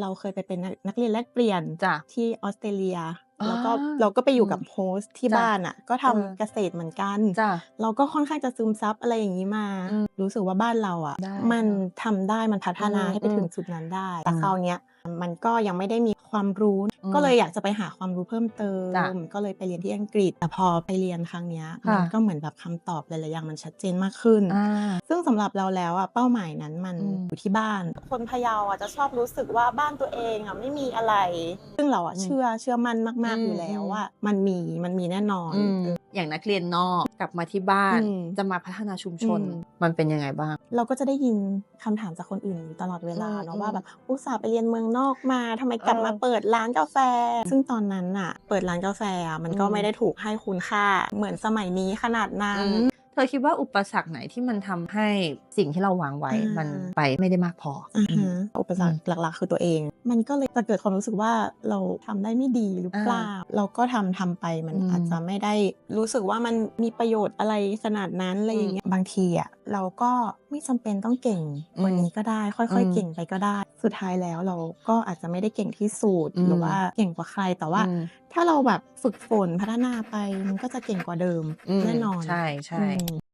เราเคยไปเป็นนักนักเรียนแลกเปลี่ยนจ้ะที่ออสเตรเลียอ่าแล้วก็เราก็ไปอยู่กับอืมโฮสต์ที่จ้ะบ้านอะ ก็ทำเออเกษตรเหมือนกันจ้ะเราก็ค่อนข้างจะซึมซับอะไรอย่างนี้มาอืมรู้สึกว่าบ้านเราอะได้มันค่ะทำได้มันพัฒนาอืมให้ไปถึงจุดนั้นได้ แต่อืมคราวเนี้ยมันก็ยังไม่ได้มี ความรู้อืมก็เลยอยากจะไปหาความรู้เพิ่มเติจ้ะมก็เลยไปเรียนที่อังกฤษ แต่พอไปเรียนครั้งเนี้ยค่ะมันก็เหมือนแบบคำตอบหลายๆอย่างมันชัดเจนมากขึ้นอ่าซึ่งสำหรับเราแล้วอะเป้าหมายนั้นมันอืมอยู่ที่บ้าน คนพะเยาอะจะชอบรู้สึกว่าบ้านตัวเองอะไม่มีอะไร ซึ่งเราอะอืมเชื่อเชื่อมั่นมากอืมๆอยู่แล้วอืมว่า มันมีมันมีแน่นอน อืมเอออย่างนักเรียนนอกกลับมาที่บ้านอืมจะมาพัฒนาชุมชนอืมมันเป็นยังไงบ้าง เราก็จะได้ยินคำถามจากคนอื่นอยู่ตลอดเวลาอืมเนาะอืมว่าแบบอุตส่าห์ไปเรียนเมืองนอกมาทำไมกลับเออมาเปิดร้านกาแฟ ซึ่งตอนนั้นอะเปิดร้านกาแฟอะมันก็อืมไม่ได้ถูกให้คุณค่าเหมือนสมัยนี้ขนาดนั้นอืม เธอคิดว่าอุปสรรคไหนที่มันทำให้สิ่งที่เราวางไว้อ่ามัมันไปไม่ได้มากพอออ่าฮะอุปสรรคหลักๆ คือตัวเอง มันก็เลยจะเกิดความรู้สึกว่าเราทำได้ไม่ดีหรือเปล่า เราก็ทำทำไปมันอืมอาจจะไม่ได้รู้สึกว่ามันมีประโยชน์อะไรขนาดนั้นอะไรอย่างเงี้ยบางทีอะเราก็ไม่จำเป็นต้องเก่งกว่านี้ก็ได้ ค่อยอืมๆเก่งไปก็ได้ สุดท้ายแล้วเราก็อาจจะไม่ได้เก่งที่สุดอืมหรือว่าเก่งกว่าใครแต่ว่าอืมถ้าเราแบบฝึกฝนพัฒนาไปมันก็จะเก่งกว่าเดิมอืมแน่นอนใช่ใช่อืม